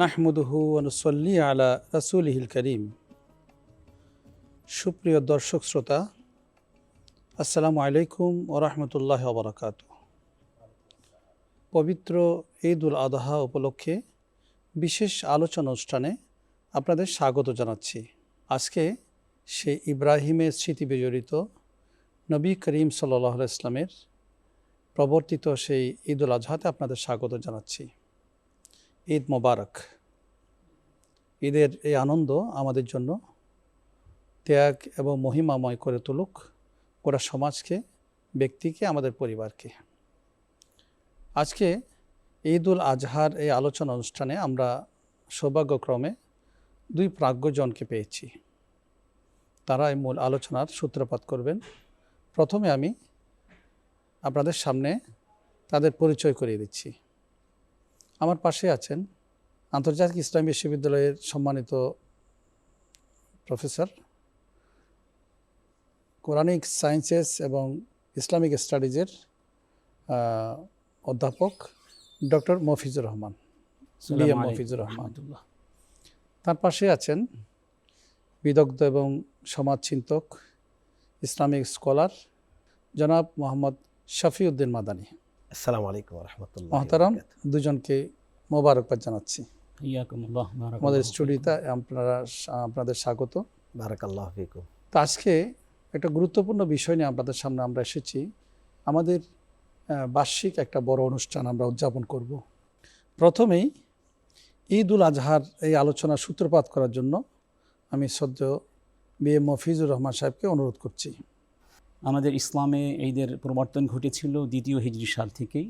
নাহমুদহু অনুসল্লি আলা রাসুলহিল করিম। সুপ্রিয় দর্শক শ্রোতা, আসসালামু আলাইকুম ওরহমতুল্লাহ বরকাত পবিত্র ঈদ উল আদহা উপলক্ষে বিশেষ আলোচনা অনুষ্ঠানে আপনাদের স্বাগত জানাচ্ছি। আজকে সে ইব্রাহিমের স্মৃতি বিজড়িত নবী করিম সাল্লাহ ইসলামের প্রবর্তিত সেই ঈদ উল আজহাতে আপনাদের স্বাগত জানাচ্ছি। ঈদ মোবারক। ঈদের এই আনন্দ আমাদের জন্য ত্যাগ এবং মহিমাময় করে তুলুক গোটা সমাজকে, ব্যক্তিকে, আমাদের পরিবারকে। আজকে ঈদ উল আজহার এই আলোচনা অনুষ্ঠানে আমরা সৌভাগ্যক্রমে দুই প্রাজ্ঞজনকে পেয়েছি। তারা এই মূল আলোচনার সূত্রপাত করবেন। প্রথমে আমি আপনাদের সামনে তাদের পরিচয় করিয়ে দিচ্ছি। আমার পাশে আছেন আন্তর্জাতিক ইসলামী বিশ্ববিদ্যালয়ের সম্মানিত প্রফেসর কোরআনিক সায়েন্সেস এবং ইসলামিক স্টাডিজের অধ্যাপক ডক্টর মফিজুর রহমান মফিজুর রহমান। তার পাশে আছেন বিদগ্ধ এবং সমাজ চিন্তক ইসলামিক স্কলার জনাব মোহাম্মদ শফিউদ্দিন মাদানী। আসসালামু আলাইকুম রহমতুল্লাহ মহতারাম দুজনকে মোবারকবাদ জানাচ্ছি। আমাদের স্টুডিওতে আপনারা আপনাদের স্বাগত। বারাকাল্লাহ ফিকুম। তো আজকে একটা গুরুত্বপূর্ণ বিষয় নিয়ে আপনাদের সামনে আমরা এসেছি। আমাদের বার্ষিক একটা বড় অনুষ্ঠান আমরা উদযাপন করব। প্রথমেই ঈদ উল আজহার এই আলোচনার সূত্রপাত করার জন্য আমি সদ্য বি এম মফিজুর রহমান সাহেবকে অনুরোধ করছি। আমাদের ইসলামে ঈদের প্রবর্তন ঘটেছিল দ্বিতীয় হিজরি সাল থেকেই।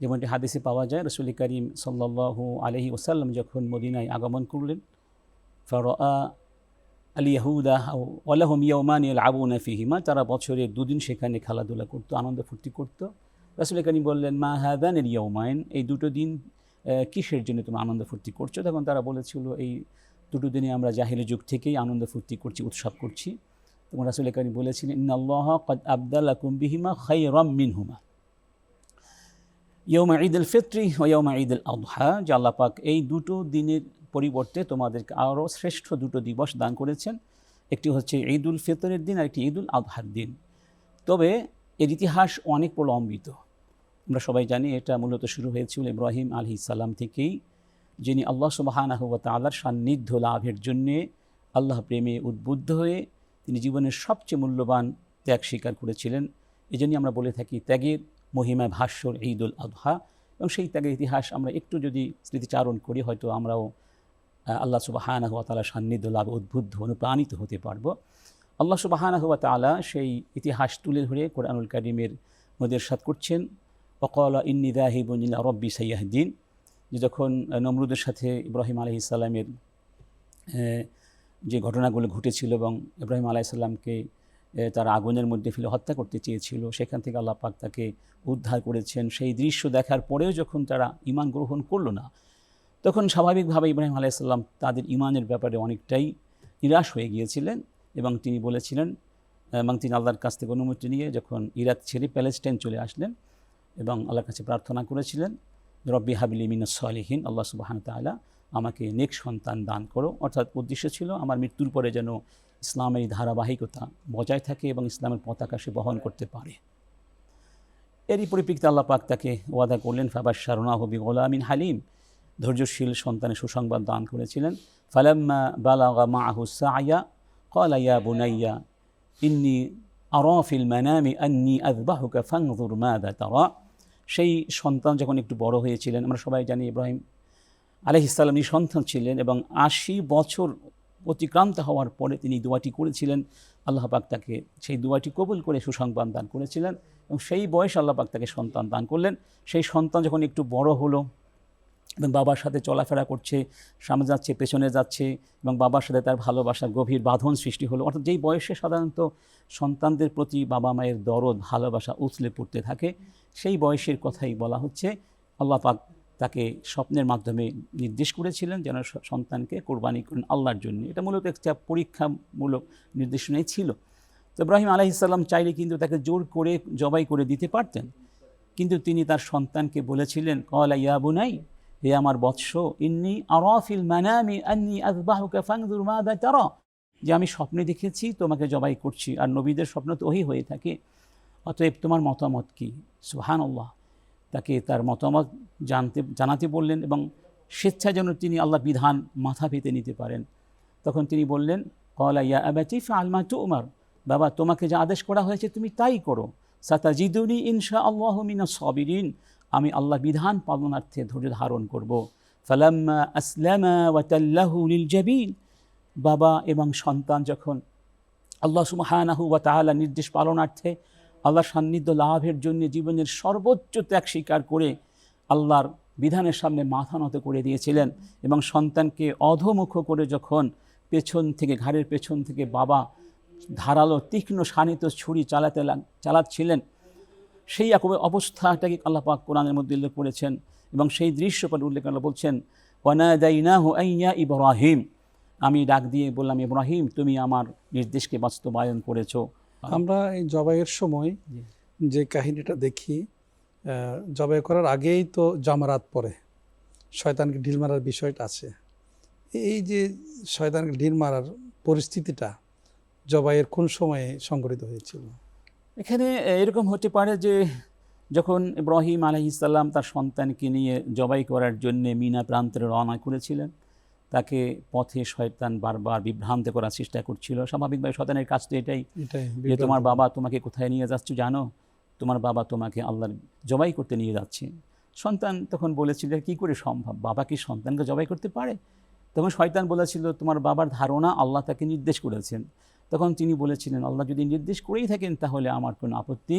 যেমনটি হাদিসে পাওয়া যায়, রসুল করিম সাল্লাল্লাহু আলহি ওসাল্লাম যখন মদিনায় আগমন করলেন ফরা আলী ইয়াহুদা ওলাহম ইয়মান ইল আবু নফিহিমা তারা বছরে দুদিন সেখানে খেলাধুলা করতো, আনন্দ ফুর্তি করতো। রসুল করিম বললেন, মা হাদান এর ইয়মাইন এই দুটো দিন কিসের জন্য তুমি আনন্দ ফুর্তি করছ? তখন তারা বলেছিল, এই দুটো দিনে আমরা জাহিলি যুগ থেকেই আনন্দ ফুর্তি করছি, উৎসব করছি। তখন রাসুল করিম বলেছিলেন ইন্নাল্লাহ কদ আবদাল্লা কুম্বিহিমা খাই রম মিনহুমা। ইয়মা ঈদ উল ফিত্রি ও ইয়মা ঈদ উল আদহা, যে আল্লাহ পাক এই দুটো দিনের পরিবর্তে তোমাদেরকে আরও শ্রেষ্ঠ দুটো দিবস দান করেছেন। একটি হচ্ছে ঈদ উল ফিতরের দিন আর একটি ঈদ উল আদহার দিন। তবে এর ইতিহাস অনেক প্রলম্বিত। আমরা সবাই জানি এটা মূলত শুরু হয়েছিল ইব্রাহিম আলহি সাল্লাম থেকেই, যিনি আল্লাহ সুবাহানাহ তালার সান্নিধ্য লাভের জন্যে আল্লাহ প্রেমে উদ্বুদ্ধ হয়ে তিনি জীবনের সবচেয়ে মূল্যবান ত্যাগ স্বীকার করেছিলেন। এই জন্যই আমরা বলে থাকি ত্যাগের মহিমায় ভাষ্যর ঈদ উল আদহা এবং সেই ত্যাগের ইতিহাস আমরা একটু যদি স্মৃতিচারণ করি, হয়তো আমরাও আল্লাহ সুবাহানা হুয়া তালা সান্নিধ্য লাভে উদ্বুদ্ধ, অনুপ্রাণিত হতে পারব। আল্লাহ সুবাহানা হুয়া তালা সেই ইতিহাস তুলে ধরে কোরআনুল করিমের মধ্যে সাত করছেন অকল ইন্নি দাহিবুল রব্বি সাইয়াহদ্দিন যে যখন নমরুদের সাথে ইব্রাহিম আলহি ইসাল্লামের যে ঘটনাগুলো ঘটেছিল এবং ইব্রাহিম আলাইসাল্লামকে তারা আগুনের মধ্যে ফেলে হত্যা করতে চেয়েছিল, সেখান থেকে আল্লাহ পাক তাকে উদ্ধার করেছেন। সেই দৃশ্য দেখার পরেও যখন তারা ইমান গ্রহণ করল না, তখন স্বাভাবিকভাবে ইব্রাহিম আলাইসাল্লাম তাদের ইমানের ব্যাপারে অনেকটাই নিরাশ হয়ে গিয়েছিলেন এবং তিনি বলেছিলেন, এবং তিনি আল্লাহর কাছ থেকে অনুমতি নিয়ে যখন ইরাক ছেড়ে প্যালেস্টাইন চলে আসলেন এবং আল্লাহর কাছে প্রার্থনা করেছিলেন, রব্বি হাবিলি মিনাস সালিহীন আল্লাহ সুবাহান তাআলা আমাকে নেক সন্তান দান করো। অর্থাৎ উদ্দেশ্য ছিল আমার মৃত্যুর পরে যেন ইসলামের ধারাবাহিকতা বজায় থাকে এবং ইসলামের পতাকা সে বহন করতে পারে। এরই পরিপ্রেক্ষিতে আল্লাহ পাক তাকে ওয়াদা করলেন ফাবাস শারনা হবি গোলামিন হালিম। ধৈর্যশীল সন্তানের সুসংবাদ দান করেছিলেন। ফালাম্মা বালাগা মা আহুসা আয়া কলাইয়া বুনাইয়া, ইন্নি আরফিল ম্যানামি আন্নি আজবাহুকা ফাংরুর মা দা সেই সন্তান যখন একটু বড় হয়েছিলেন, আমরা সবাই জানি ইব্রাহিম আলহিসাল্লাম সন্তান ছিলেন এবং আশি বছর অতিক্রান্ত হওয়ার পরে তিনি দোয়াটি করেছিলেন। আল্লাহ পাক তাকে সেই দোয়াটি কবুল করে সুসংবাদ দান করেছিলেন এবং সেই বয়স আল্লাহ পাক তাকে সন্তান দান করলেন। সেই সন্তান যখন একটু বড় হলো এবং বাবার সাথে চলাফেরা করছে সামনে যাচ্ছে, পেছনে যাচ্ছে এবং বাবার সাথে তার ভালোবাসার গভীর বাঁধন সৃষ্টি হলো। অর্থাৎ যেই বয়সে সাধারণত সন্তানদের প্রতি বাবা মায়ের দরদ, ভালোবাসা উথলে পড়তে থাকে, সেই বয়সের কথাই বলা হচ্ছে। আল্লাহ পাক তাকে স্বপ্নের মাধ্যমে নির্দেশ করেছিলেন যেন সন্তানকে কোরবানি করেন আল্লাহর জন্য। এটা মূলত একটা পরীক্ষামূলক নির্দেশনাই ছিল। তো ইব্রাহিম আলাইসাল্লাম চাইলে কিন্তু তাকে জোর করে জবাই করে দিতে পারতেন। কিন্তু তিনি তার সন্তানকে বলেছিলেন, কলা ইয়াবুনাই হে আমার বৎস, ইন্নি আরাফিল মানামি আন্নি আযবাহুকা ফানজুর মাযা তারা। যে আমি স্বপ্নে দেখেছি, তোমাকে জবাই করছি, আর নবীদের স্বপ্ন তো ওই হয়ে থাকে। অতএব তোমার মতামত কি? সুবহানাল্লাহ। তাকে তার মতামত জানতে, জানাতে বললেন এবং স্বেচ্ছা যেন তিনি আল্লাহ বিধান মাথা পেতে নিতে পারেন। তখন তিনি বললেন, কলা ইয়া আবাতি ফালমা তু উমার বাবা, তোমাকে যা আদেশ করা হয়েছে তুমি তাই করো। সাতাজিদুনি ইনশা আল্লাহ মিনা সবিরিন। আমি আল্লাহ বিধান পালনার্থে ধৈর্য ধারণ করব। ফালাম্মা আসলামা ওয়াতাল্লাহু লিল জাবিন। বাবা এবং সন্তান যখন আল্লাহ সুবহানাহু ওয়া তাআলা নির্দেশ পালনার্থে আল্লাহর সান্নিধ্য লাভের জন্য জীবনের সর্বোচ্চ ত্যাগ স্বীকার করে আল্লাহর বিধানের সামনে মাথা নত করে দিয়েছিলেন এবং সন্তানকে অধমুখ করে যখন পেছন থেকে, ঘাড়ের পেছন থেকে বাবা ধারালো, তীক্ষ্ণ, শানিত ছুরি চালাতে চালাচ্ছিলেন, সেই এক অবস্থাটাকে আল্লাহ পাক কোরআনের মধ্যে উল্লেখ করেছেন এবং সেই দৃশ্যপট উল্লেখ আল্লাহ বলছেন, ওয়ানাদাইনাহু আইয়া ইব্রাহিম। আমি ডাক দিয়ে বললাম, ইব্রাহিম, তুমি আমার নির্দেশকে বাস্তবায়ন করেছ। আমরা এই জবাইয়ের সময় যে কাহিনীটা দেখি জবাই করার আগেই তো জামারাত পড়ে। শয়তানকে ঢিল মারার বিষয়টা আছে। এই যে শয়তানকে ঢিল মারার পরিস্থিতিটা জবাইয়ের কোন সময়ে সংঘটিত হয়েছিল? এখানে এরকম হতে পারে যে যখন ইব্রাহিম আলহিসাল্লাম তার সন্তানকে নিয়ে জবাই করার জন্যে মিনা প্রান্তে রওনা করেছিলেন তাকে পথে শয়তান বারবার বিভ্রান্ত করার চেষ্টা করছিল। স্বাভাবিকভাবে শয়তানের কাজ তো এটাই যে তোমার বাবা তোমাকে কোথায় নিয়ে যাচ্ছ জানো? তোমার বাবা তোমাকে আল্লাহর জবাই করতে নিয়ে যাচ্ছে। সন্তান তখন বলেছিল কি করে সম্ভব? বাবা কি সন্তানকে জবাই করতে পারে? তখন শয়তান বলেছিল তোমার বাবার ধারণা আল্লাহ তাকে নির্দেশ করেছেন। তখন তিনি বলেছিলেন আল্লাহ যদি নির্দেশ করেই থাকেন তাহলে আমার কোনো আপত্তি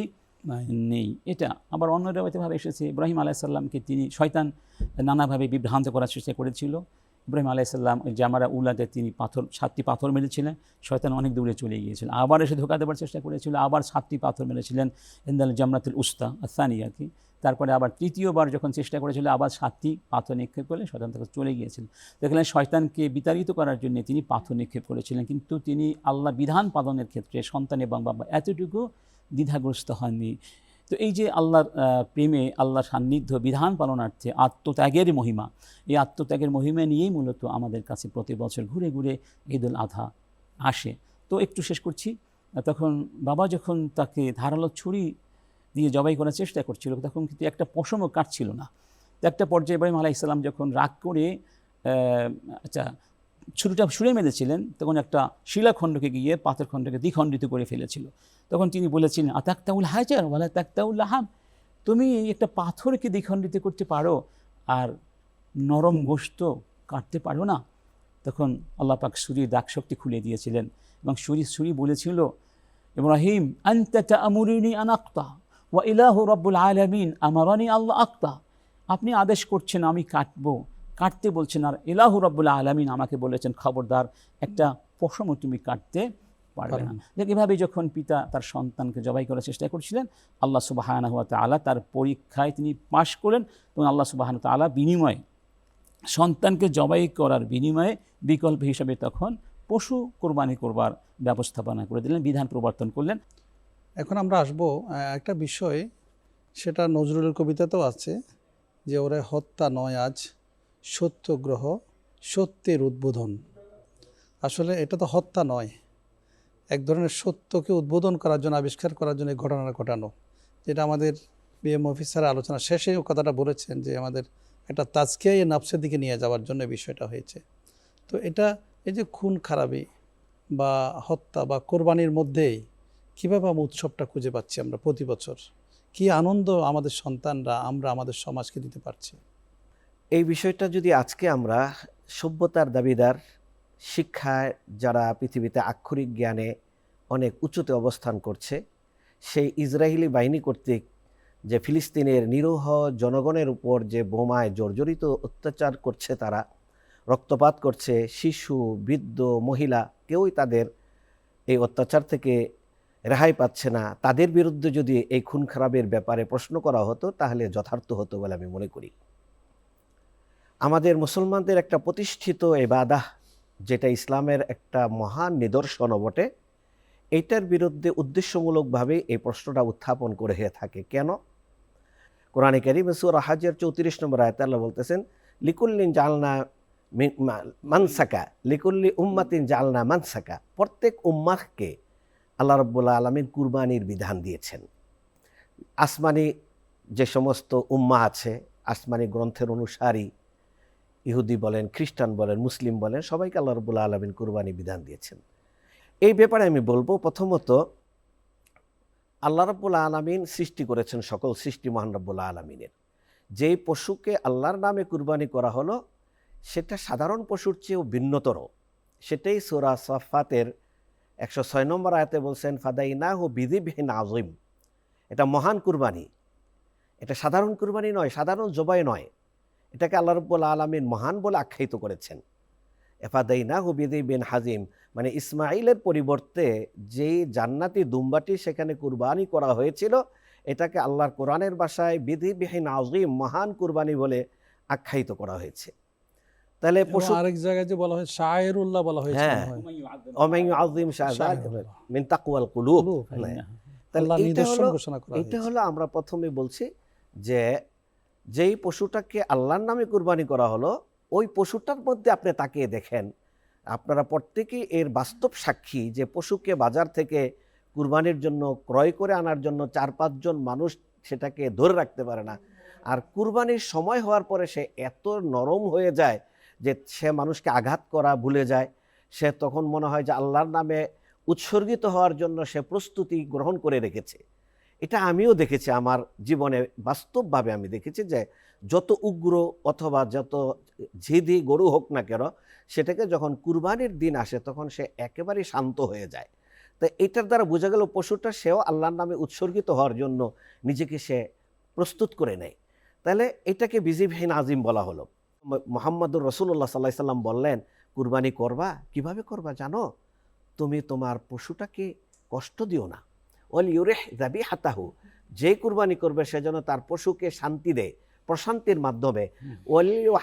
নেই। এটা আবার অন্য ভাবে এসেছে ইব্রাহিম আলাইসাল্লামকে তিনি শয়তান নানাভাবে বিভ্রান্ত করার চেষ্টা করেছিল। ইব্রাহিম আলাইসাল্লাম জামারা উলাতে তিনি পাথর, সাতটি পাথর মেরেছিলেন। শয়তান অনেক দূরে চলে গিয়েছিল। আবার এসে ধোকা দেওয়ার চেষ্টা করেছিল, আবার সাতটি পাথর মেরেছিলেন ইন্দাল জামরাতুল উস্তা, আসানি আর কি। তারপরে আবার তৃতীয়বার যখন চেষ্টা করেছিল, আবার সাতটি পাথর নিক্ষেপ করলে শয়তান থেকে চলে গিয়েছিল। দেখলেন শয়তানকে বিতাড়িত করার জন্য তিনি পাথর নিক্ষেপ করেছিলেন, কিন্তু তিনি আল্লাহ বিধান পালনের ক্ষেত্রে সন্তান এবং বাবা এতটুকু দ্বিধাগ্রস্ত হননি। তো এই যে আল্লাহর প্রেমে আল্লাহর সান্নিধ্য বিধান পালনার্থে আত্মত্যাগের মহিমা, এই আত্মত্যাগের মহিমা নিয়েই মূলত আমাদের কাছে প্রতি বছর ঘুরে ঘুরে ঈদুল আধা আসে। তো একটু শেষ করছি। তখন বাবা যখন তাকে ধারালো ছুরি দিয়ে জবাই করার চেষ্টা করছিল, তখন কিন্তু একটা পশমও কাটছিল না। একটা পর্যায়ে ইব্রাহিম আলাহ ইসলাম যখন রাগ করে আচ্ছা ছুরিটা ছুঁড়ে মেরেছিলেন, তখন একটা শিলাখণ্ডকে গিয়ে পাথরখণ্ডকে দ্বিখণ্ডিত করে ফেলেছিল। তখন তিনি বলেছিলেন আতাক্তাউল হাজার ওয়ালা তাক্তাউল লাহাম। তুমি একটা পাথরকে দ্বিখণ্ডিত করতে পারো আর নরম গোস্ত কাটতে পারো না। তখন আল্লাহ পাক সুরির দাগ শক্তি খুলে দিয়েছিলেন এবং সুরি সুরি বলেছিল, ইব্রাহিম, আনতা তা'মুরুনি আন আক্তা, ওয়া ইলাহু রাব্বুল আলামিন, আমারানি আল্লাহ আক্তা। আপনি আদেশ করছেন আমি কাটবো। কাটতে বলছেন আর ইলাহু রাব্বুল আলামিন আমাকে বলেছেন, খবরদার, একটা পশমও তুমি কাটতে পারবে না। দেখ এভাবে যখন পিতা তার সন্তানকে জবাই করার চেষ্টা করছিলেন আল্লাহ সুবাহানা হুয়া তালা তার পরীক্ষায় তিনি পাশ করলেন এবং আল্লাহ সুবাহান তালা বিনিময়ে সন্তানকে জবাই করার বিনিময়ে বিকল্প হিসাবে তখন পশু কোরবানি করবার ব্যবস্থাপনা করে দিলেন বিধান প্রবর্তন করলেন। এখন আমরা আসব একটা বিষয় সেটা নজরুলের কবিতাতেও আছে যে ওরা হত্যা নয় আজ সত্যগ্রহ সত্যের উদ্বোধন। আসলে এটা তো হত্যা নয়। ধরনের সত্যকে উদ্বোধন করার জন্য, আবিষ্কার করার জন্য এই ঘটনা ঘটানো। যেটা আমাদের বিএম অফিসার আলোচনা শেষে কথাটা বলেছেন যে আমাদের একটা তাজকিয়াই নাফসের দিকে নিয়ে যাওয়ার জন্য বিষয়টা হয়েছে। তো এটা, এই যে খুন খারাপি বা হত্যা বা কোরবানির মধ্যেই কীভাবে আমরা উৎসবটা খুঁজে পাচ্ছি আমরা প্রতি বছর? কি আনন্দ আমাদের সন্তানরা, আমরা আমাদের সমাজকে দিতে পারছি? এই বিষয়টা যদি আজকে আমরা সভ্যতার দাবিদার শিক্ষায় যারা পৃথিবীতে আক্ষরিক জ্ঞানে অনেক উঁচুতে অবস্থান করছে, সেই ইসরায়েলি বাহিনী কর্তৃক যে ফিলিস্তিনের নিরীহ জনগণের উপর যে বোমায় জর্জরিত অত্যাচার করছে তারা, রক্তপাত করছে শিশু, বৃদ্ধ, মহিলা, কেউই তাদের এই অত্যাচার থেকে রেহাই পাচ্ছে না। তাদের বিরুদ্ধে যদি এই খুন খারাপের ব্যাপারে প্রশ্ন করা হতো, তাহলে যথার্থ হতো বলে আমি মনে করি। আমাদের মুসলমানদের একটা প্রতিষ্ঠিত এবাদাহ যেটা ইসলামের একটা মহান নিদর্শনও বটে, এইটার বিরুদ্ধে উদ্দেশ্যমূলকভাবে এই প্রশ্নটা উত্থাপন করে হয়ে থাকে। কেন? কোরআনে কারিম সুরা হাজের চৌত্রিশ নম্বর আয়তে আল্লাহ বলতেছেন, লিকুল্লিন জালনা মানসাকা, লিকুল্লি উম্মাতিন জালনা মানসাকা, প্রত্যেক উম্মাহকে আল্লাহ রব্বুল্লা আলমিন কুরবানির বিধান দিয়েছেন। আসমানি যে সমস্ত উম্মা আছে, আসমানি গ্রন্থের অনুসারী ইহুদি বলেন, খ্রিস্টান বলেন, মুসলিম বলেন, সবাইকে আল্লাহ রব্বুল্লা আলমিন কুরবানি বিধান দিয়েছেন। এই ব্যাপারে আমি বলব, প্রথমত আল্লাহ রব্বুল্লা আলমিন সৃষ্টি করেছেন সকল সৃষ্টি মহান রব্বুল্লা আলমিনের। যেই পশুকে আল্লাহর নামে কুরবানি করা হলো, সেটা সাধারণ পশুর চেয়েও ভিন্নতর। সেটাই সোরা সফাতের একশো ছয় নম্বর আয়াতে বলছেন ফাদাইনা হু বিধিবিহীন আজিম এটা মহান কুরবানি। এটা সাধারণ কুরবানি নয়, সাধারণ জবাই নয়। এটাকে আল্লাহ রব্বুল আলমিন মহান বলে আখ্যায়িত করেছেন। এফাদাইনা হু বিধি বিন হাজিম মানে ইসমাইলের পরিবর্তে যেই জান্নাতি দুম্বাটি সেখানে কুরবানি করা হয়েছিল এটাকে আল্লাহর কোরআনের ভাষায় বিধিবিহীন আজিম মহান কুরবানি বলে আখ্যায়িত করা হয়েছে। তাহলে পশু আরেক জায়গায় যে বলা হয় শায়েরুল্লাহ বলা হয়েছে হ্যাঁ। অমাই আজিম শাহজাদ মিন তাকওয়াল কুলুব। হ্যাঁ। হ্যাঁ। তাহলে নিদর্শন হলো এটা হলো আমরা প্রথমে বলছি যে যেই পশুটাকে আল্লাহর নামে কুরবানি করা হলো, ওই পশুটার মধ্যে আপনি তাকিয়ে দেখেন, আপনারা প্রত্যেকেই এর বাস্তব সাক্ষী যে পশুকে বাজার থেকে কুরবানির জন্য, ক্রয় করে আনার জন্য চার পাঁচজন মানুষ সেটাকে ধরে রাখতে পারে না। আর কুরবানির সময় হওয়ার পরে সে এত নরম হয়ে যায় যে সে মানুষকে আঘাত করা ভুলে যায়। সে তখন মনে হয় যে আল্লাহর নামে উৎসর্গিত হওয়ার জন্য সে প্রস্তুতি গ্রহণ করে রেখেছে। এটা আমিও দেখেছি, আমার জীবনে বাস্তবভাবে আমি দেখেছি যে যত উগ্র অথবা যত ঝিদি গরু হোক না কেন, সেটাকে যখন কুরবানির দিন আসে তখন সে একেবারেই শান্ত হয়ে যায়। তো এটার দ্বারা বোঝা গেল পশুটা সেও আল্লাহর নামে উৎসর্গিত হওয়ার জন্য নিজেকে সে প্রস্তুত করে নেয়। তাহলে এটাকে বিজিবহীন আজিম বলা হলো। মোহাম্মদুর রসুল্লাহ সাল্লাহ সাল্লাম বললেন, কুরবানি করবা? কীভাবে করবা জানো? তুমি তোমার পশুটাকে কষ্ট দিও না। ওল ইউরেহ দাবি হাতাহু যে কুরবানি করবে সে যেন তার পশুকে শান্তি দেয় প্রশান্তির মাধ্যমে।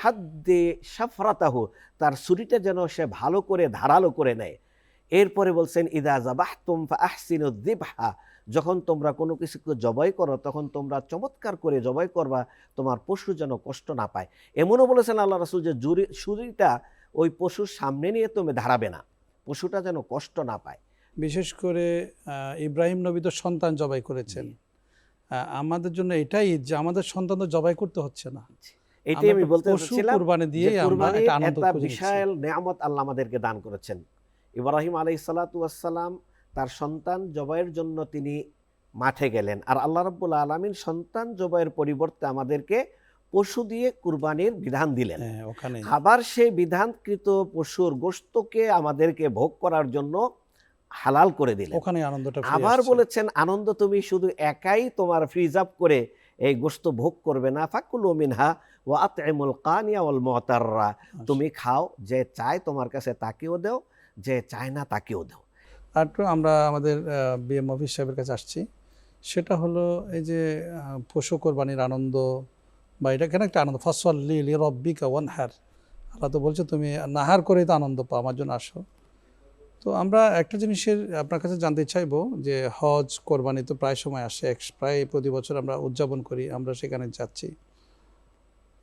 হাদ্দে সাফরাতাহু তার ছুরিটা যেন সে ভালো করে ধারালো করে নেয়। এরপরে বলছেন ইদা জাবাহ তুমফা আহসিনু দিবহা যখন তোমরা কোনো কিছুকে জবাই করো তখন তোমরা চমৎকার করে জবাই করবা তোমার পশু যেন কষ্ট না পায়। এমনও বলেছেন আল্লাহ রসুল যে জুরি ছুরিটা ওই পশুর সামনে নিয়ে তুমি ধারাবে না। পশুটা যেন কষ্ট না পায়। বিশেষ করে ইব্রাহিম নবী তো সন্তান জবাই করেছেন। আমাদের জন্য এটাই যে আমাদের সন্তান তো জবাই করতে হচ্ছে না। এটাই আমি বলতে কুরবানি যে দিয়েই আমরা একটা আনন্দ। বিশাল নেয়ামত আল্লাহ আমাদেরকে দান করেছেন। ইব্রাহিম আলাই সালাতাম তার সন্তান জবাইয়ের জন্য তিনি মাঠে গেলেন। আর আল্লাহ রাব্বুল আলমিন সন্তান জবাইয়ের পরিবর্তে আমাদেরকে পশু দিয়ে কুরবানির বিধান দিলেন। হ্যাঁ ওখানে আবার সেই বিধানকৃত পশুর গোস্তকে আমাদেরকে ভোগ করার জন্য হালাল করে দিলেন। ওখানে আনন্দটা আবার বলেছেন আনন্দ তুমি শুধু একাই তোমার ফ্রিজ আপ করে এই গোস্ত ভোগ করবে না। ফাকুলু মিনহা ও আতএমুল কানিয়া ওয়াল মুতাররা। তুমি খাও যে চায় তোমার কাছে তাকেও দেও যে চায় না তাকেও দেও। আর আমরা আমাদের বিএম অফিস সাহেবের কাছে আসছি। সেটা হলো এই যে পশু কোরবানির আনন্দ বা এটা কেন একটা আনন্দ? ফসল লিলি রব্বিকা ওয়ান ওয়ানহার। আল্লাহ তো বলছে তুমি নাহার করেই তো আনন্দ পাও আমার জন্য আসো। তো আমরা একটা জিনিসের আপনার কাছে জানতে চাইব যে হজ, কোরবানি তো প্রায় সময় আসে, এক- প্রায় প্রতি বছর আমরা উদযাপন করি, আমরা সেখানে যাচ্ছি।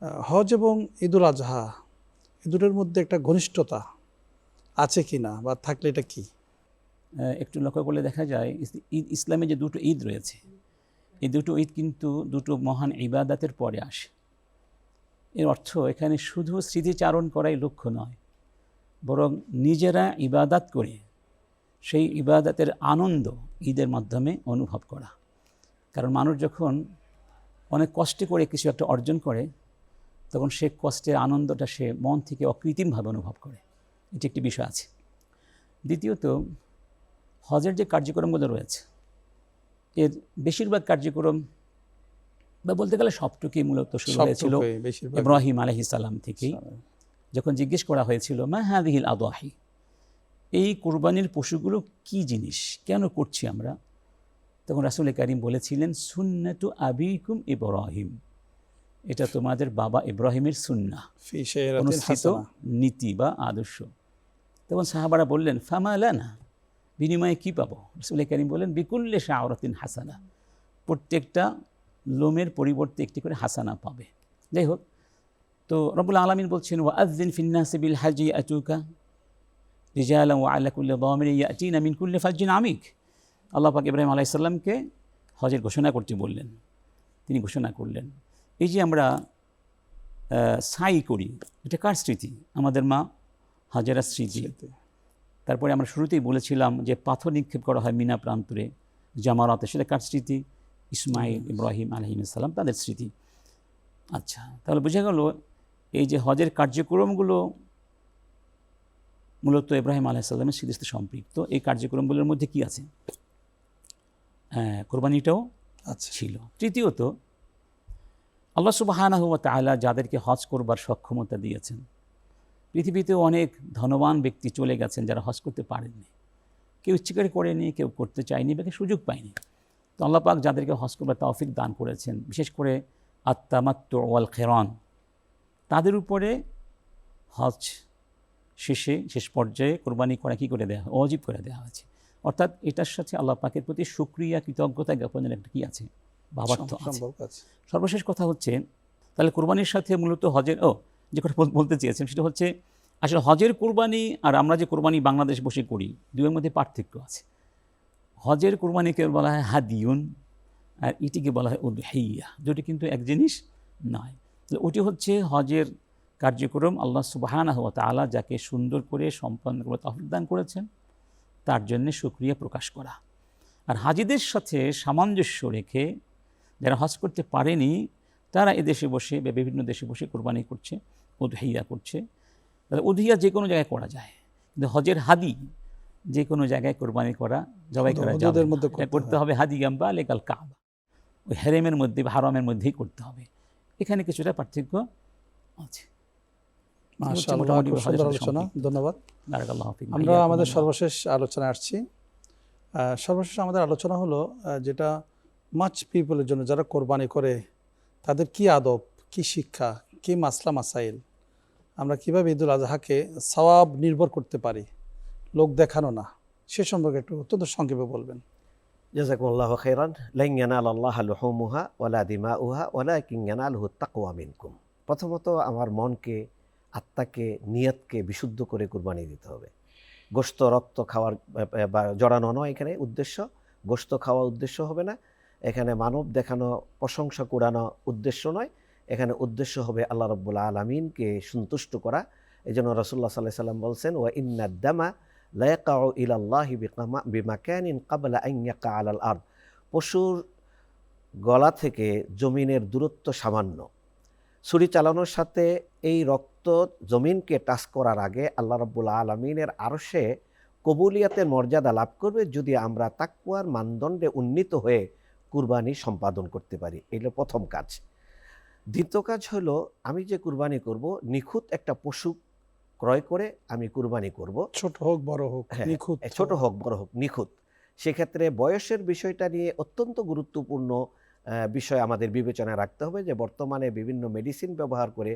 হজ এবং ঈদুল আজহা, এই দুটোর মধ্যে একটা ঘনিষ্ঠতা আছে কি না বা থাকলে এটা কি? একটু লক্ষ্য করলে দেখা যায় ঈদ, ইসলামে যে দুটো ঈদ রয়েছে, এই দুটো ঈদ কিন্তু দুটো মহান ইবাদাতের পরে আসে। এর অর্থ এখানে শুধু স্মৃতিচারণ করাই লক্ষ্য নয় বরং নিজেরা ইবাদাত করে সেই ইবাদাতের আনন্দ ঈদের মাধ্যমে অনুভব করা। কারণ মানুষ যখন অনেক কষ্টে করে কিছু একটা অর্জন করে তখন সে কষ্টের আনন্দটা সে মন থেকে অকৃত্রিমভাবে অনুভব করে। এটি একটি বিষয় আছে। দ্বিতীয়ত হজের যে কার্যক্রমগুলো রয়েছে এর বেশিরভাগ কার্যক্রম বা বলতে গেলে সবটুকুই মূলত শুরু হয়েছিল ইব্রাহিম আলহিসাল্লাম থেকেই। যখন জিজ্ঞেস করা হয়েছিল মা হাদিহিল আদাহি এই কোরবানির পশুগুলো কি জিনিস? কেন করছি আমরা? তখন রাসুল করিম বলেছিলেন সুন্নাতু আবিকুম ইব্রাহিম। এটা তোমাদের বাবা ইব্রাহিমের সুন্না অনুষ্ঠিত নীতি বা আদর্শ। তখন সাহাবারা বললেন ফামা না বিনিময়ে কী পাবো? রসুল করিম বললেন বিকুল্লে শাহরাতিন হাসানা। প্রত্যেকটা লোমের পরিবর্তে একটি করে হাসানা পাবে। যাই হোক তো রবুল আলমিন বলছেন ও আদিন ফিন্নাসি বিল হাজি আতুকা রিজালাম ও আল্লাহ কুল্লি দমির ইয়াচিন আমিন কুল্লি ফাজিন আমিক। আল্লাহ পাক ইব্রাহিম আলাইসাল্লামকে হজের ঘোষণা করতে বললেন। তিনি ঘোষণা করলেন, এই যে আমরা সাই করি, এটা কার স্মৃতি? আমাদের মা হাজারা স্মৃতি। তারপরে আমরা শুরুতেই বলেছিলাম যে পাথর নিক্ষেপ করা হয় মিনা প্রান্তরে, জামারাতে, সেটা কার স্মৃতি? ইসমাইল ইব্রাহিম আলহিমসাল্লাম তাদের স্মৃতি। আচ্ছা তাহলে বোঝা গেল এই যে হজের কার্যক্রমগুলো মূলত ইব্রাহিম আলাইসাল্লামের সাথে সম্পৃক্ত এই কার্যক্রমগুলোর মধ্যে কি আছে? হ্যাঁ কোরবানিটাও আচ্ছা। ছিল। তৃতীয়ত আল্লাহ সুবাহানাহু ওয়া তাআলা যাদেরকে হজ করবার সক্ষমতা দিয়েছেন। পৃথিবীতে অনেক ধনবান ব্যক্তি চলে গেছেন যারা হজ করতে পারেননি। কেউ ইচ্ছে করে করেনি কেউ করতে চায়নি বা কেউ সুযোগ পায়নি। তো আল্লাহ পাক যাদেরকে হজ করবার তৌফিক দান করেছেন। বিশেষ করে আত্মামাত্ম ওয়াল খেরন। তাদের উপরে হজ শেষে শেষ পর্যায়ে কোরবানি করা কী করে দেওয়া অজীব করে দেওয়া হয়েছে। অর্থাৎ এটার সাথে আল্লাহ পাকের প্রতি সুক্রিয়া কৃতজ্ঞতা জ্ঞাপনের একটা কী আছে? ভাবার্থ আছে। সর্বশেষ কথা হচ্ছে তাহলে কোরবানির সাথে মূলত হজের ও যে কথা বলতে চেয়েছেন সেটা হচ্ছে আসলে হজের কোরবানি আর আমরা যে কোরবানি বাংলাদেশ বসে করি দুয়ের মধ্যে পার্থক্য আছে। হজের কোরবানিকে বলা হয় হাদিউন আর ইটিকে বলা হয় উদহাইয়া যেটি কিন্তু এক জিনিস নয়। ওটি হচ্ছে হজের কার্যক্রম আল্লাহ সুবাহানা হওয়া তালা যাকে সুন্দর করে সম্পন্ন করে তহবিল দান করেছেন তার জন্যে সুক্রিয়া প্রকাশ করা। আর হাজিদের সাথে সামঞ্জস্য রেখে যারা হজ করতে পারেনি তারা এদেশে বসে বা বিভিন্ন দেশে বসে কোরবানি করছে উদহিয়া করছে। তাহলে উদহিয়া যে কোনো জায়গায় করা যায়। কিন্তু হজের হাদি যে কোনো জায়গায় কোরবানি করা জবাই করা যাবে মধ্যে করতে করতে হবে হাদি গাম্বা লেকাল কাবা। ওই হেরেমের মধ্যে বা হারামের মধ্যেই করতে হবে। এখানে কিছুটা পার্থক্য আছে। ধন্যবাদ। আমরা আমাদের সর্বশেষ আলোচনায় আসছি। সর্বশেষ আমাদের আলোচনা হলো যেটা মাছ পিপলের জন্য যারা কোরবানি করে তাদের কি আদব কি শিক্ষা কি মাসলা মাসাইল আমরা কীভাবে ঈদুল আজহাকে সওয়াব নির্ভর করতে পারি লোক দেখানো না সে সম্পর্কে একটু অত্যন্ত সংক্ষেপে বলবেন। জাজাকুমুল্লাহ খেরান লাইন ইয়ানাল আল্লাহ লুহুমুহা ওয়ালা দিমাউহা ওয়ালা কিন ইয়ানালহু তাকওয়া মিনকুম প্রথমত আমার মনকে, আত্মাকে, নিয়তকে বিশুদ্ধ করে কুরবানি দিতে হবে। গোস্ত রক্ত খাওয়ার বা জড়ানো নয় এখানে উদ্দেশ্য। গোস্ত খাওয়া উদ্দেশ্য হবে না। এখানে মানব দেখানো, প্রশংসা কুড়ানো উদ্দেশ্য নয়। এখানে উদ্দেশ্য হবে আল্লাহ রব্বুল আলমিনকে সন্তুষ্ট করা। এই জন্য রসুল্লাহ সাল্লাহ সাল্লাম বলছেন ও ইন্নাদ্দামা লায়াকাউ ইলাল্লাহি বিমাকানিন কাবলা আন ইয়াকা আলাল আরদ পশুর গলা থেকে জমিনের দূরত্ব সামান্য। ছুরি চালানোর সাথে এই রক্ত জমিনকে টাচ করার আগে আল্লাহ রব্বুল আলমিনের আরশে কবুলিয়াতের মর্যাদা লাভ করবে যদি আমরা তাকুয়ার মানদণ্ডে উন্নীত হয়ে কুরবানি সম্পাদন করতে পারি। এটা প্রথম কাজ। দ্বিতীয় কাজ হলো, আমি যে কুরবানি করব, নিখুঁত একটা পশু ক্রয় করে আমি কুরবানি করব। ছোট হোক বড় হোক হ্যাঁ, নিখুঁত ছোট হোক বড় হোক নিখুঁত। সেক্ষেত্রে বয়সের বিষয়টা নিয়ে অত্যন্ত গুরুত্বপূর্ণ বিষয় আমাদের বিবেচনায় রাখতে হবে যে বর্তমানে বিভিন্ন মেডিসিন ব্যবহার করে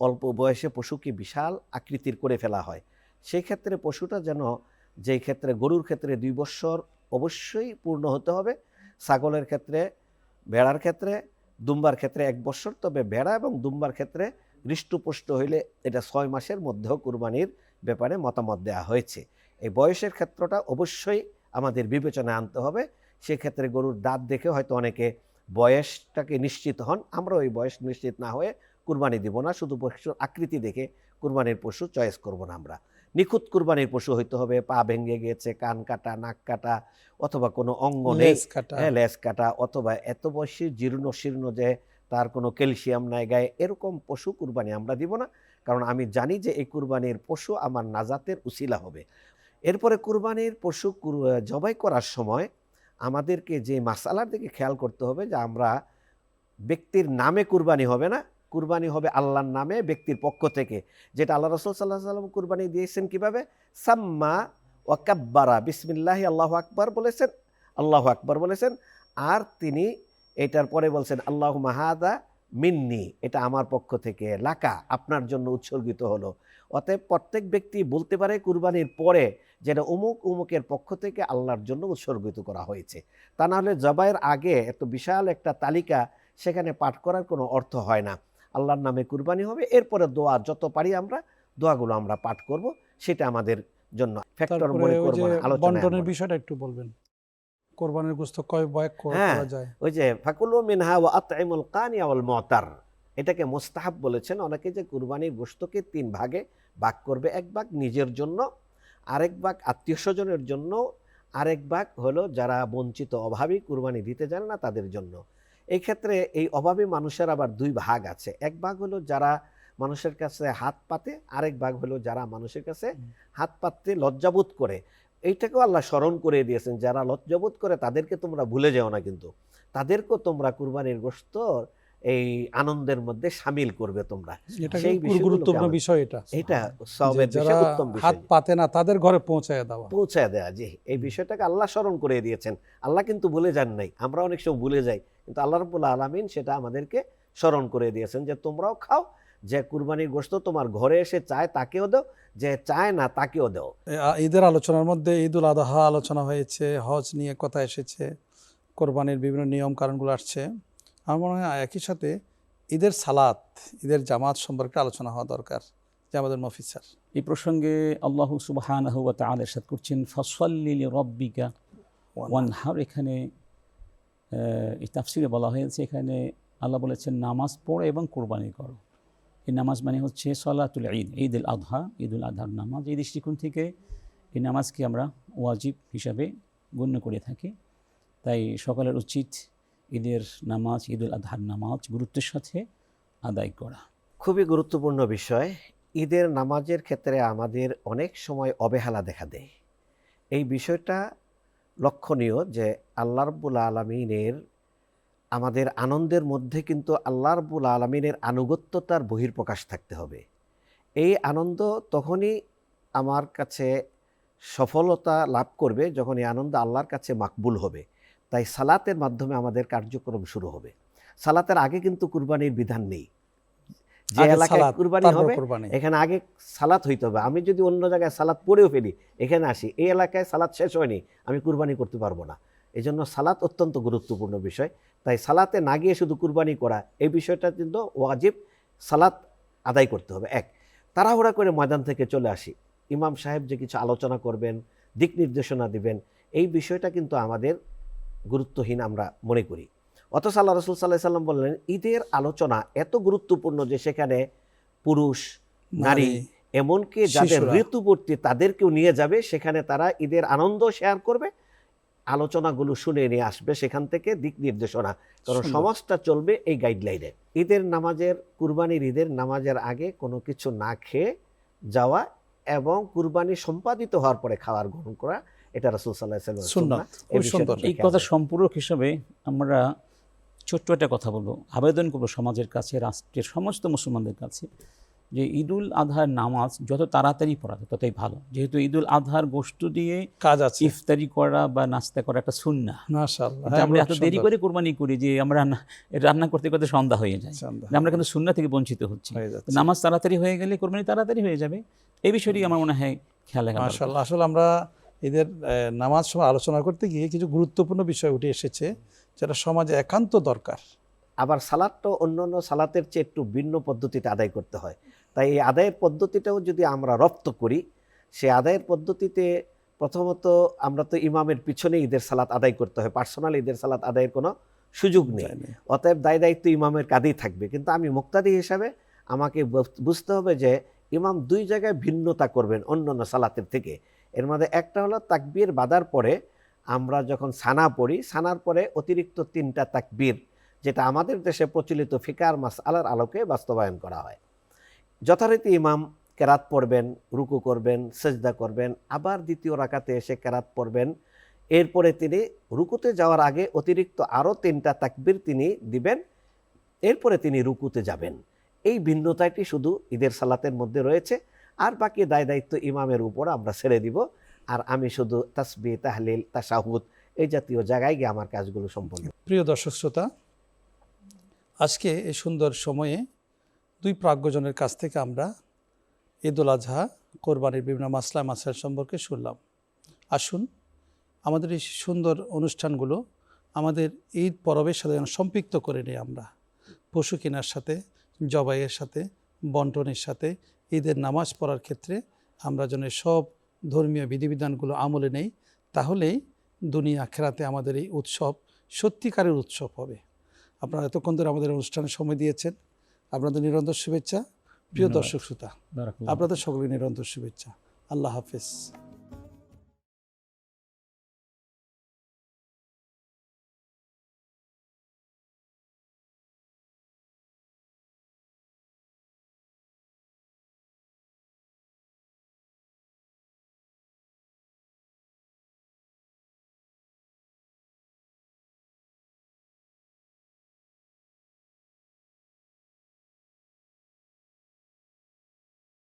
অল্প বয়সে পশুকে বিশাল আকৃতির করে ফেলা হয়। সেই ক্ষেত্রে পশুটা যেন যেই ক্ষেত্রে গরুর ক্ষেত্রে দুই বছর অবশ্যই পূর্ণ হতে হবে। ছাগলের ক্ষেত্রে ভেড়ার ক্ষেত্রে দুম্বার ক্ষেত্রে এক বছর তবে ভেড়া এবং দুম্বার ক্ষেত্রে হৃষ্টপুষ্ট হইলে এটা ছয় মাসের মধ্যেও কুরবানির ব্যাপারে মতামত দেওয়া হয়েছে। এই বয়সের ক্ষেত্রটা অবশ্যই আমাদের বিবেচনায় আনতে হবে। সেক্ষেত্রে গরুর দাঁত দেখে হয়তো অনেকে বয়সটাকে নিশ্চিত হন। আমরা ওই বয়স নিশ্চিত না হয়ে কুরবানি দিব না শুধু পশুর আকৃতি দেখে কুরবানির পশু চয়েস করব না আমরা। নিখুঁত কুরবানির পশু হইতে হবে পা ভেঙে গিয়েছে কান কাটা নাক কাটা অথবা কোনো অঙ্গ নেই। কাটা। হ্যাঁ কাটা অথবা এত বয়সী জীর্ণ শীর্ণ যে তার কোনো ক্যালসিয়াম নাই গায়ে, এরকম পশু কুরবানি আমরা দিব না। কারণ আমি জানি যে এই কুরবানির পশু আমার নাজাতের উসিলা হবে। এরপরে কুরবানির পশু জবাই করার সময় আমাদেরকে যে মাসালার দিকে খেয়াল করতে হবে যে আমরা ব্যক্তির নামে কুরবানি হবে না, কুরবানি হবে আল্লাহর নামে ব্যক্তির পক্ষ থেকে। যেটা আল্লাহ রসুল সাল্লাহ সাল্লাম কুরবানি দিয়েছেন কীভাবে? সাম্মা ওয়াকাব্বারা বিসমিল্লাহ, আল্লাহ আকবার বলেছেন, আল্লাহ আকবার বলেছেন, আর তিনি এটার পরে বলছেন আল্লাহ মাহাদা মিন্নি। এটা আমার পক্ষ থেকে লাকা আপনার জন্য উৎসর্গিত হলো। অতএব প্রত্যেক ব্যক্তি বলতে পারে কুরবানির পরে যেটা অমুক উমুকের পক্ষ থেকে আল্লাহর জন্য উৎসর্গিত করা হয়েছে। তা না হলে জবাইয়ের আগে এত বিশাল একটা তালিকা সেখানে পাঠ করার কোনো অর্থ হয় না। আল্লাহর নামে কুরবানি হবে এরপরে দোয়া যত পারি আমরা দোয়াগুলো আমরা পাঠ করব সেটা আমাদের জন্য ফ্যাক্টর মনে করব যে বন্টনের বিষয়টা একটু বলবেন। কোরবানির গোস্ত কয় বয় হ্যাঁ। করা যায়? ওই যে ফাকুলু মিনহা ওয়া আতইমুল কানিয়া ওয়াল মুতার এটাকে মোস্তাহাব বলেছেন। অনেকে যে কুরবানির গোশতকে তিন ভাগে ভাগ করবে এক ভাগ নিজের জন্য আরেক ভাগ আত্মীয় স্বজনের জন্য আরেক ভাগ হলো যারা বঞ্চিত অভাবী কুরবানি দিতে জানে না তাদের জন্য। এই ক্ষেত্রে এই অভাবী মানুষের আবার দুই ভাগ আছে। এক ভাগ হলো যারা মানুষের কাছে হাত পাতে আরেক ভাগ হলো যারা মানুষের কাছে। হাত পাততে লজ্জাবোধ করে। এইটাকেও আল্লাহ স্মরণ করে দিয়েছেন যারা লজ্জাবোধ করে তাদেরকে তোমরা ভুলে যেও না কিন্তু। তাদেরকেও তোমরা কুরবানির গোশত এই আনন্দের মধ্যে সামিল করবে তোমরা। সেই গুরুত্বপূর্ণ বিষয় এটা। এটা সবের বিষয় উত্তম হাত পাতে না তাদের ঘরে পৌঁছায় দেওয়া। পৌঁছায় দেয়া জি। এই বিষয়টাকে আল্লাহ স্মরণ করে দিয়েছেন। আল্লাহ কিন্তু ভুলে যান নাই। আমরা অনেক সময় ভুলে যাই কিন্তু আল্লাহ রবুল্লা আলমিন সেটা আমাদেরকে স্মরণ করে দিয়েছেন যে তোমরাও খাও যে কুরবানির গোশত তোমার ঘরে এসে চায় তাকেও দাও যে চায় না তাকেও দাও। ঈদের আলোচনার মধ্যে ঈদুল আদহা আলোচনা হয়েছে হজ নিয়ে কথা এসেছে কোরবানির বিভিন্ন নিয়ম কারণগুলো আসছে। আমার মনে হয় একই সাথে ঈদের সালাত ঈদের জামাত সম্পর্কে আলোচনা হওয়া দরকার যে আমাদের মফিসার এই প্রসঙ্গে আল্লাহ সুবহানাহু ওয়া তাআলা ইরশাদ করছেন ফাসাল্লি লিরাব্বিকা ওয়ানহার। এখানে এই তাফসিরে বলা হয়েছে এখানে আল্লাহ বলেছেন নামাজ পড়ো এবং কোরবানি করো। এই নামাজ মানে হচ্ছে সলাতুল ঈদ ঈদ উল আধহা, ঈদ উল আধার নামাজ। এই দৃষ্টিকোণ থেকে এই নামাজকে আমরা ওয়াজিব হিসাবে গণ্য করে থাকি। তাই সকলের উচিত ঈদের নামাজ, ঈদ উল আধার নামাজ গুরুত্বের সাথে আদায় করা। খুবই গুরুত্বপূর্ণ বিষয়, ঈদের নামাজের ক্ষেত্রে আমাদের অনেক সময় অবহেলা দেখা দেয়। এই বিষয়টা লক্ষণীয় যে আল্লাহ রব্বুল আলমিনের আমাদের আনন্দের মধ্যে কিন্তু আল্লাহ রব্বুল আলমিনের আনুগত্যতার বহির্প্রকাশ থাকতে হবে। এই আনন্দ তখনই আমার কাছে সফলতা লাভ করবে যখন এই আনন্দ আল্লাহর কাছে মাকবুল হবে। তাই সালাতের মাধ্যমে আমাদের কার্যক্রম শুরু হবে। সালাতের আগে কিন্তু কুরবানির বিধান নেই। যে এলাকায় কুরবানি হবে এখানে আগে সালাত হইতে হবে। আমি যদি অন্য জায়গায় সালাত পড়েও ফেলি এখানে আসি এই এলাকায় সালাত শেষ হয়নি আমি কুরবানি করতে পারব না। এই জন্য সালাত অত্যন্ত গুরুত্বপূর্ণ বিষয়। তাই সালাতে না গিয়ে শুধু কুরবানি করা এই বিষয়টা কিন্তু ওয়াজিব সালাত আদায় করতে হবে। এক তাড়াহুড়া করে ময়দান থেকে চলে আসি। ইমাম সাহেব যে কিছু আলোচনা করবেন দিক নির্দেশনা দিবেন এই বিষয়টা কিন্তু আমাদের গুরুত্বহীন আমরা মনে করি। অথচ আল্লাহ রসুল সাল্লাহ সাল্লাম বললেন ঈদের আলোচনা এত গুরুত্বপূর্ণ যে সেখানে পুরুষ নারী এমনকি যাদের। ঋতুবর্তী তাদেরকেও নিয়ে যাবে সেখানে তারা ঈদের আনন্দ শেয়ার করবে আলোচনাগুলো শুনে নিয়ে আসবে সেখান থেকে দিক নির্দেশনা। কারণ সমাজটা চলবে এই গাইডলাইনে ঈদের নামাজের কুরবানির ঈদের নামাজের আগে কোনো কিছু না খেয়ে যাওয়া এবং কুরবানি সম্পাদিত হওয়ার পরে খাবার গ্রহণ করা এটা রাসুল সাল্লাহ। এই কথা সম্পূরক হিসাবে আমরা ছোট্ট একটা কথা বলব। আবেদন করব সমাজের কাছে রাষ্ট্রের সমস্ত মুসলমানদের কাছে। যে ঈদুল আধার নামাজ যত তাড়াতাড়ি পড়া যায় ততই ভালো। যেহেতু ঈদুল আধার গোষ্ঠ দিয়ে কাজ আছে। ইফতারি করা বা নাস্তা করা একটা সুন্না হ্যাঁ, আমরা এত দেরি করে কোরবানি করি যে আমরা রান্না করতে করতে সন্ধ্যা হয়ে যায়। আমরা কিন্তু সুন্না থেকে বঞ্চিত হচ্ছি। নামাজ তাড়াতাড়ি হয়ে গেলে কোরবানি তাড়াতাড়ি হয়ে যাবে। এই বিষয়টি আমার মনে হয় খেয়াল রাখা দরকার। আসলে আমরা ঈদের আহ, নামাজ সময় আলোচনা করতে গিয়ে কিছু গুরুত্বপূর্ণ বিষয় উঠে এসেছে যেটা সমাজে একান্ত দরকার। আবার সালাদটা অন্য অন্য সালাতের চেয়ে একটু ভিন্ন পদ্ধতিতে আদায় করতে হয়। তাই এই আদায়ের পদ্ধতিটাও যদি আমরা রপ্ত করি সে আদায়ের পদ্ধতিতে প্রথমত আমরা তো ইমামের পিছনে ঈদের সালাত আদায় করতে হয়। পার্সোনাল ঈদের সালাত আদায়ের কোনো সুযোগ নেই। অতএব দায় দায়িত্ব ইমামের কাঁধেই থাকবে। কিন্তু আমি মুক্তাদি হিসাবে আমাকে বুঝতে হবে যে ইমাম দুই জায়গায় ভিন্নতা করবেন অন্য অন্য সালাতের থেকে। এর মধ্যে একটা হলো তাকবীর বাদার পরে আমরা যখন সানা পড়ি সানার পরে অতিরিক্ত তিনটা তাকবীর যেটা আমাদের দেশে প্রচলিত ফিকার মাস আলার আলোকে বাস্তবায়ন করা হয়। যথারীতি ইমাম কেরাত পড়বেন, রুকু করবেন, সেজদা করবেন, আবার দ্বিতীয় রাকাতে এসে কেরাত পড়বেন। এরপরে তিনি রুকুতে যাওয়ার আগে অতিরিক্ত আরও তিনটা তাকবীর তিনি দিবেন, এরপরে তিনি রুকুতে যাবেন। এই ভিন্নতাটি শুধু ঈদের সালাতের মধ্যে রয়েছে, আর বাকি দায় দায়িত্ব ইমামের উপর আমরা ছেড়ে দিব। আর আমি শুধু তাসবি তাহলিল তাসাহুদ এই জাতীয় জায়গায় গিয়ে আমার কাজগুলো সম্পন্ন প্রিয় দর্শক শ্রোতা, আজকে এই সুন্দর সময়ে দুই প্রাজ্ঞজনের কাছ থেকে আমরা ঈদুল আজহা, কোরবানির বিভিন্ন মাসলা মাসাইল সম্পর্কে শুনলাম। আসুন, আমাদের এই সুন্দর অনুষ্ঠানগুলো আমাদের ঈদ পরবের সাথে যেন সম্পৃক্ত করে নিই আমরা। পশু কেনার সাথে, জবাইয়ের সাথে, বন্টনের সাথে, ঈদের নামাজ পড়ার ক্ষেত্রে আমরা যেন সব ধর্মীয় বিধিবিধানগুলো আমলে নেই, তাহলেই দুনিয়া খেরাতে আমাদের এই উৎসব সত্যিকারের উৎসব হবে। আপনারা এতক্ষণ ধরে আমাদের অনুষ্ঠানে সময় দিয়েছেন। আপনাদের নিরন্তর শুভেচ্ছা। প্রিয় দর্শক শ্রোতা। আপনাদের সকলের নিরন্তর শুভেচ্ছা। আল্লাহ হাফেজ।